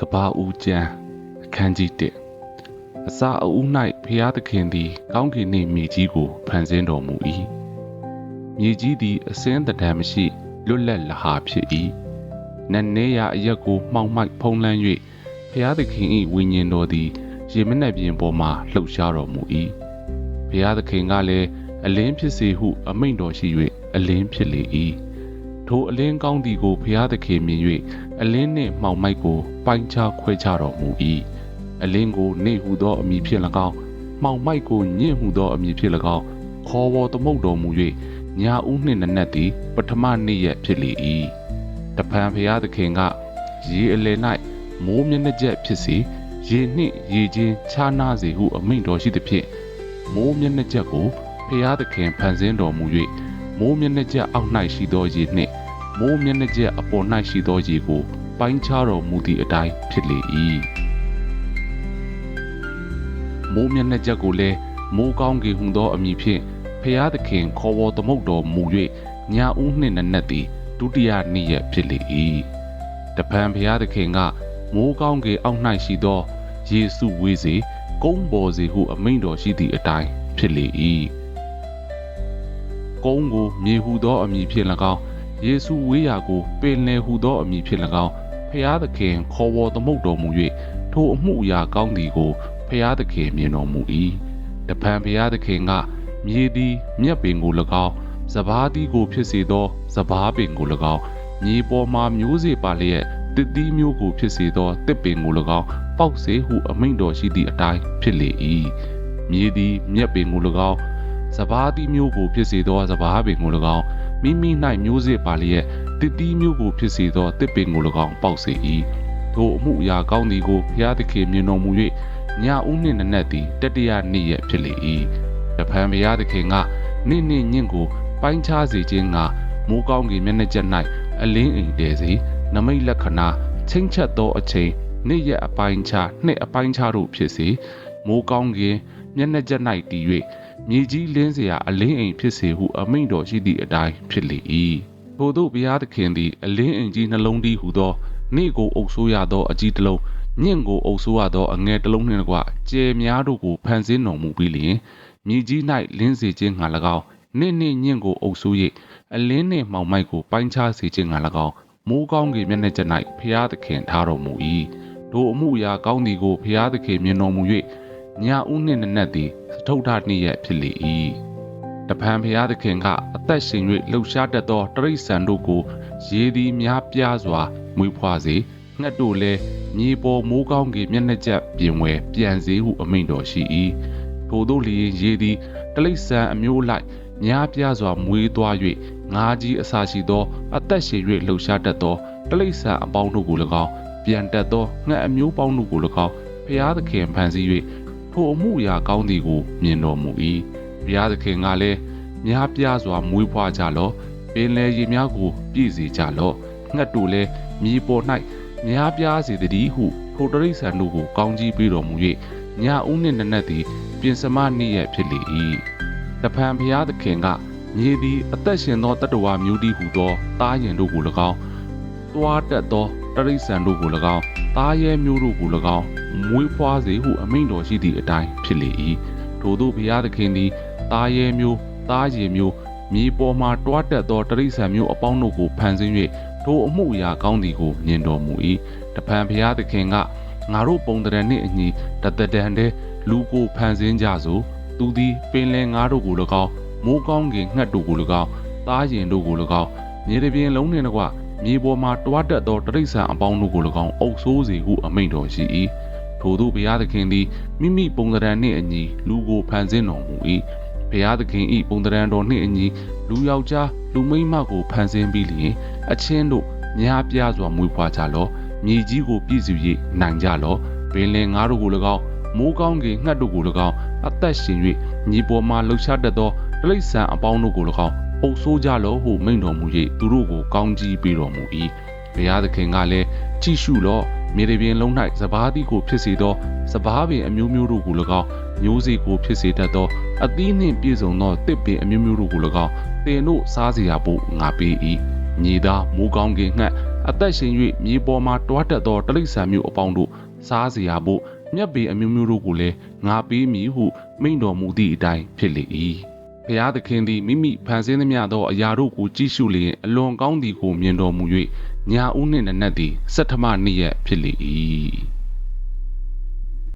ကဘာဦးကျမ်းအခန်းကြီး1အစာအုပ်၌ဖျားသခင်သည် ကောင်းကင်နှင့်မြေကြီးကိုဖန်ဆင်းတော်မူ၏မြေကြီးသည် အစင်းတံမရှိလွတ်လပ်လဟာဖြစ်၏နတ်နေရအရက်ကိုမှောင်မိုက်ဖုံးလန်း၍ဖျားသခင်၏ဝိညာဉ်တော်သည်ရေမနှက်ပြင်ပေါ်မှလှုပ်ရှားတော်မူ၏ဖျားသခင်ကလည်းအလင်းဖြစ်စေဟု အမိန့်တော်ရှိ၍အလင်းဖြစ်လေ၏ ထိုအလင်းကောင်းသည်ကိုဖျားသခင်မြင်၍အလင်းနှင့်မှောင်မိုက်ကို ပိုင်းခြားခွဲခြားတော်မူ၏အလင်းကိုနေဟုသောအမည်ဖြင့်၎င်းမှောင်မိုက်ကိုညင့်ဟုသောအမည်ဖြင့်၎င်းခေါ်ဝေါ်သမုတ်တော်မူ၍ညာဦးနှင့်နနက်သည်ပထမနေ့ရက်ဖြစ်လေ၏တပံဖျားသခင်ကရေအလယ်၌မိုးမျက်နှာကျက်ဖြစ်စေရေနှင့်ရေချင်းခြားနာစေဟုအမိန့်တော်ရှိသဖြင့်မိုးမျက်နှာကျက်ကိုဖျားသခင်ဖန်ဆင်းတော်မူ၍မိုးမျက်နှာကျက်အောက်၌ရှိသောရေနှင့် မိုးမျက်နှာကျက်အပေါ်၌ရှိသောရေကို ပိုင်းခြားတော်မူသည့်အတိုင်းဖြစ်လေ၏မိုးမျက်နှာကျက်ကိုလည်းမိုးကောင်းကင်ဟုသောအမည်ဖြင့်ဖျားသခင်ခေါ်ဝေါ်သမုတ်တော်မူ၍ညာဦးနှင့်နနက်သည်ဒုတိယနေ့ရက်ဖြစ်လေ၏တပံဖျားသခင်ကမိုးကောင်းကင်အောက်၌ရှိသောယေစုဝေးစေကုန်းပေါ်စေဟုအမိန့်တော်ရှိသည့်အတိုင်းဖြစ်လေ၏ကုန်းကိုမြေဟုသောအမည်ဖြင့်၎င်း ယေစုဝေးရာကိုပင်လယ်ဟုသောအမည်ဖြင့်၎င်းဖျားသခင်ခေါ်ဝေါ်သမုတ်တော်မူ၍ထိုအမှုအရာကောင်းသည်ကိုဖျားသခင်မြင်တော်မူ၏တပံဖျားသခင်ကမြေသည်မြက်ပင်ကို၎င်းစဘာတီကိုဖြစ်စေသောစဘာပင်ကို၎င်းမြေပေါ်မှမျိုးစေ့ပါလျက်တစ်သီးမျိုးကိုဖြစ်စေသောတစ်ပင်ကို၎င်းပေါက်စေဟုအမိန့်တော်ရှိသည့်အတိုင်းဖြစ်လေ၏မြေသည်မြက်ပင်ကို၎င်းစဘာတီမျိုးကိုဖြစ်စေသောစဘာပင်ကို၎င်း မိမိ၌မျိုးစေ့ပါလျက်တစ်သီးမျိုးကိုဖြစ်စေသောတစ်ပင်ကို၎င်းပေါက်စေ၏ထိုအမှုအရာကောင်းသည်ကိုဘုရားသခင်မြင်တော်မူ၍ညဦးနှင့်နနက်သည်တတရနေ့ရက်ဖြစ်လေ၏တဖန်ဘုရားသခင်ကနေ့နေ့ညင့်ကိုပိုင်းခြားစေခြင်းကမိုးကောင်းကင်မျက်နှာချက်၌အလင်းအိမ်တည်စေနမိတ်လက္ခဏာချင်းချက်သောအချိန်နေ့ရက်အပိုင်းခြားနှစ်အပိုင်းခြားတို့ဖြစ်စေ မိုးကောင်းကင်မျက်နှာကျက်၌တည်၍မြေကြီးလင်းစရာအလင်းအိမ်ဖြစ်စေဟုအမိန့်တော်ရှိသည့်အတိုင်းဖြစ်လေ၏ထို့သောဘုရားသခင်သည်အလင်းအိမ်ကြီးနှလုံးတည်းဟူသောနေ့ကိုအုပ်ဆိုးရသောအကြီးတစ်လုံးညင့်ကိုအုပ်ဆိုးရသောအငယ်တစ်လုံးနှင့်တကွကျယ်များတို့ကိုဖန်ဆင်းတော်မူပြီးလျင်မြေကြီး၌လင်းစေခြင်းငှာ၎င်းနှင့်နှင့်ညင့်ကိုအုပ်ဆိုး၍အလင်းနှင့်မောင်မိုက်ကိုပိုင်းခြားစေခြင်းငှာ၎င်းမိုးကောင်းကင်မျက်နှာကျ၌ဖျားသခင်ထားတော်မူ၏ထိုအမှုအရာကောင်းသည်ကိုဖျားသခင်မြင်တော်မူ၍ ညာဦးနှင့်နနက်သည်စထုထနေ့ရက်ဖြစ်လေ၏တပံဖျားသခင်ကအသက်ရှင်၍လှုပ်ရှားတတ်သောတရိษံတို့ကိုရေသည်များပြားစွာမွေးဖွားစေငှက်တို့လည်းမြေပေါ်မိုးကောင်းကင်မျက်နှာချက်ပြင်ဝဲပြန်စေဟုအမိန့်တော်ရှိ၏ထို့သောလျင်ရေသည်တလိษံအမျိုးလိုက်များပြားစွာမွေးသွား၍ငါးကြီးအစာရှိသောအသက်ရှင်၍လှုပ်ရှားတတ်သောတလိษံအပေါင်းတို့ကို၎င်းပြန်တက်သောငှက်အမျိုးပေါင်းတို့ကို၎င်းဖျားသခင်ဖန်ဆီး၍ ထိုအမှုအရာကောင်းသည်ကို မြင်တော်မူ၏ဘုရားသခင်ကလည်းများပြားစွာမွေးဖွားကြလော့ပင်လယ်ရေများကို ပြည့်စေကြလော့ငှက်တို့လည်းမြေပေါ်၌များပြားစေတည်းဟုထိုတရိษံတို့ကိုကောင်းကြီးပေးတော်မူ၍ညာဦးနှင့်နနက်သည် ပြင်စမနေ့ရက်ဖြစ်လေ၏တဖန်ဘုရားသခင်ကမြေသည်အသက်ရှင်သောတတ္တဝါမျိုးတည်းဟုသောတားရင်တို့ကို၎င်းတွားတက်သောတရိษံတို့ကို၎င်း တားရဲမျိုးတို့ကို၎င်းမွေးဖွားစေဟုအမိန့်တော်ရှိသည့်အတိုင်းဖြစ်လေ၏ထို့သောဘုရားသခင်သည်တားရဲမျိုးတားရည်မျိုးမြေပေါ်မှတွားတက်သောတရိษံမျိုးအပေါင်းတို့ကိုဖန်ဆင်း၍ထိုအမှုအရာကောင်းသည်ကိုမြင်တော်မူ၏တဖန်ဘုရားသခင်ကငါတို့ပုံတရံနှင့်အညီတတတန်တဲ့လူကိုဖန်ဆင်းကြစို့သူသည်ပင်လယ်ငါးတို့ကို၎င်းမိုးကောင်းကင်ငှက်တို့ကို၎င်းသားရင်တို့ကို၎င်းမြေတပြင်လုံးနှင့်တကွ မြေပေါ်မှတွားတက်သောတရိษံအပေါင်းတို့ကို၎င်းအုပ်ဆိုးစေဟုအမိန့်တော်ရှိ၏ထို့သောဘုရားသခင်သည်မိမိပုံတရံနှင့်အညီလူကိုဖန်ဆင်းတော်မူ၏ဘုရားသခင်ဤပုံတရံတော်နှင့်အညီလူယောက်ျားလူမိန်းမကိုဖန်ဆင်းပြီးလျင်အချင်းတို့များပြားစွာမွေးဖွားကြလော့မြေကြီးကိုပြည့်စုံ၍နိုင်ကြလော့ပင်လယ်ငါးတို့ကို၎င်းမိုးကောင်းကင်ငှက်တို့ကို၎င်းအသက်ရှင်၍ညီပေါ်မှလှုပ်ရှားတတ်သောတိရစ္ဆာန်အပေါင်းတို့ကို၎င်း အုပ်ဆိုးကြလော့ဟုမိန့်တော်မူ၍သူတို့ကိုကောင်းကြီးပေးတော်မူ၏ဘုရားသခင်ကလည်းကြည့်ရှုလော့မြေပြင်လုံး၌စဘာတိကိုဖြစ်စေသောစဘာပင်အမျိုးမျိုးတို့ကို၎င်းမျိုးစေ့ကိုဖြစ်စေတတ်သောအသီးနှင့်ပြည့်စုံသောတစ်ပင်အမျိုးမျိုးတို့ကို၎င်းတင်တို့စားเสียဖို့ငါပေး၏ညီသားမိုးကောင်းကင်ငှက် အသက်ရှင်၍မြေပေါ်မှတွားတက်သောတလိษံမျိုးအပေါင်းတို့စားเสียဖို့မြတ်ပေအမျိုးမျိုးတို့ကိုလည်းငါပေးမည်ဟုမိန့်တော်မူသည့်အတိုင်းဖြစ်လေ၏ ဖျားသခင်သည်မိမိဖန်ဆင်းသမျှသောအရာတို့ကိုကြည့်ရှုလျင်အလွန်ကောင်းသည်ကိုမြင်တော်မူ၍ညာဦးနှင့်နနက်သည်စက်ထမနေ့ရက်ဖြစ်လေ၏